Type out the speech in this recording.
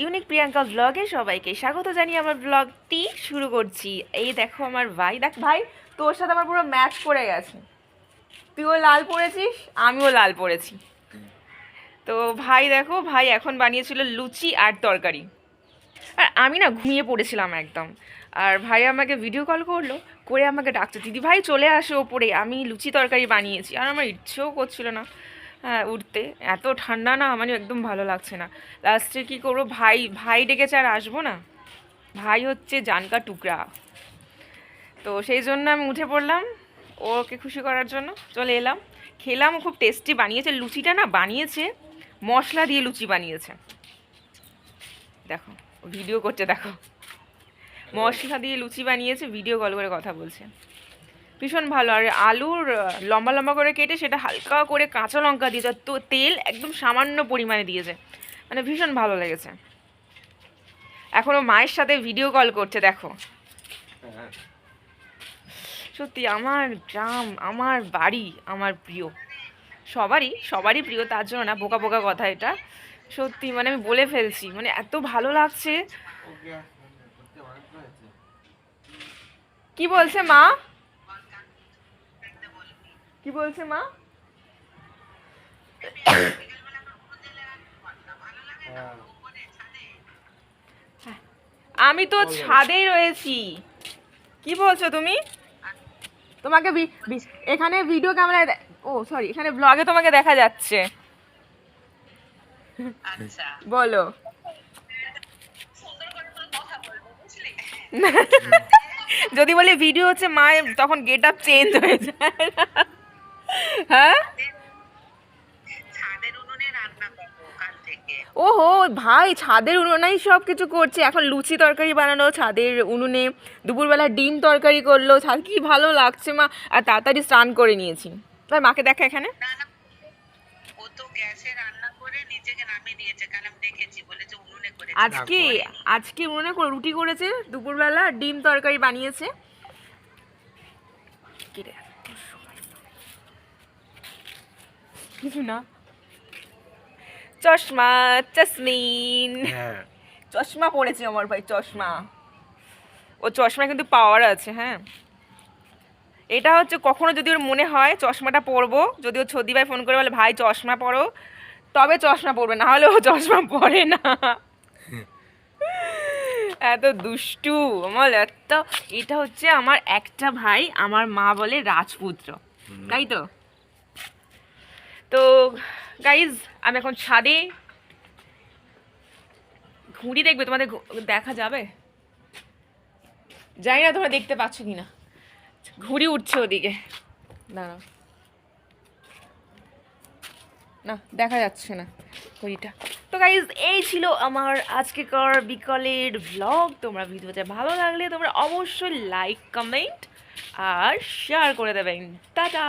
Unique Priyanka ব্লগে সবাইকে স্বাগত জানিয়ে আমার ব্লগটি শুরু করছি। এই দেখো আমার ভাই। দেখ ভাই, তোর সাথে আমার পুরো ম্যাচ করে গেছে। তুইও লাল পড়েছিস, আমিও লাল পড়েছি। তো ভাই দেখো, ভাই এখন বানিয়েছিল লুচি আর তরকারি। আর আমি না ঘুমিয়ে পড়েছিলাম একদম। আর ভাই আমাকে ভিডিও কল করল, করে আমাকে ডাকছে, দিদি ভাই চলে আসো ওপরে, আমি লুচি তরকারি বানিয়েছি। আর আমার ইচ্ছেও করছিল না। হ্যাঁ উঠতে। এত ঠান্ডা না মানে একদম ভালো লাগছে না। লাস্টে কী করব? ভাই ভাই ডেকেছে আর আসব না? ভাই হচ্ছে জানকা টুকরা। তো সেই জন্য আমি উঠে পড়লাম ওকে খুশি করার জন্য। চলে এলাম। খেলাম খুব টেস্টি বানিয়েছে। লুচিটা না বানিয়েছে, মশলা দিয়ে লুচি বানিয়েছে। দেখো ভিডিও করছে, দেখো। মশলা দিয়ে লুচি বানিয়েছে ভিডিও কল করে কথা বলছে। ভীষণ ভালো। আর আলুর লম্বা লম্বা করে কেটে সেটা হালকা করে কাঁচা লঙ্কা দিয়েছে তো তেল একদম সামান্য পরিমাণে দিয়েছে। মানে ভীষণ ভালো লেগেছে। এখনও মায়ের সাথে ভিডিও কল করছে, দেখো। সত্যি আমার গ্রাম, আমার বাড়ি, আমার প্রিয়। সবারই সবারই প্রিয়, তার জন্য না, বোকা বোকা কথা এটা। সত্যি মানে আমি বলে ফেলছি মানে এত ভালো লাগছে। কি বলছে মা? কি বলছে মা? আমি তো ছাদেই রয়েছি। কি বলছো তুমি? তোমাকে এখানে ভিডিও ক্যামেরায় ও সরি এখানে ব্লগে তোমাকে দেখা যাচ্ছে। আচ্ছা। বলো। সুন্দর করে তোর কথা বলব বুঝলি যদি বলি ভিডিও হচ্ছে মায়ের তখন গেট আপ চেঞ্জ হয়ে যায়। হ্যাঁ? ওহো ভাই ছাদের উনুনেই সব কিছু করছে। এখন লুচি তরকারি বানানো ছাদের উনুনে দুপুরবেলা ডিম তরকারি করল। ছাদ কি ভালো লাগছে মা। আর তাড়াতাড়ি স্নান করে নিয়েছি। তাই মাকে দেখা এখানে? আজকে আজকে উনুনে করে রুটি করেছে দুপুরবেলা ডিম তরকারি বানিয়েছে কি রে, এত সময় পরে। কিছু না? চশমা চশমিন হ্যাঁ। চশমা পড়েছে আমার ভাই চশমা। ও চশমা কিন্তু পাওয়ার আছে হ্যাঁ। এটা হচ্ছে কখনো যদি ওর মনে হয় চশমাটা পরবো যদি ও ছদি ভাই ফোন করে বলে ভাই চশমা পরো। তবে চশমা পরবে না হলে ও চশমা পরে না। এত দুষ্টু আমার এত এটা হচ্ছে আমার একটা ভাই আমার মা বলে রাজপুত্র। তাই তো? তো গাইজ আমি এখন ছাদে। ঘুড়ি দেখবে, তোমাদের দেখা যাবে? জানি না তোমরা দেখতে পাচ্ছ কি না ঘুড়ি উঠছে ওদিকে। দাঁড়াও। না, দেখা যাচ্ছে না ঘড়িটা। তো গাইজ এই ছিল আমার আজকেকার বিকালের ভ্লগ তোমরা ভিডিওতে ভালো লাগলে তোমরা অবশ্যই লাইক কমেন্ট আর শেয়ার করে দেবেন। টাটা!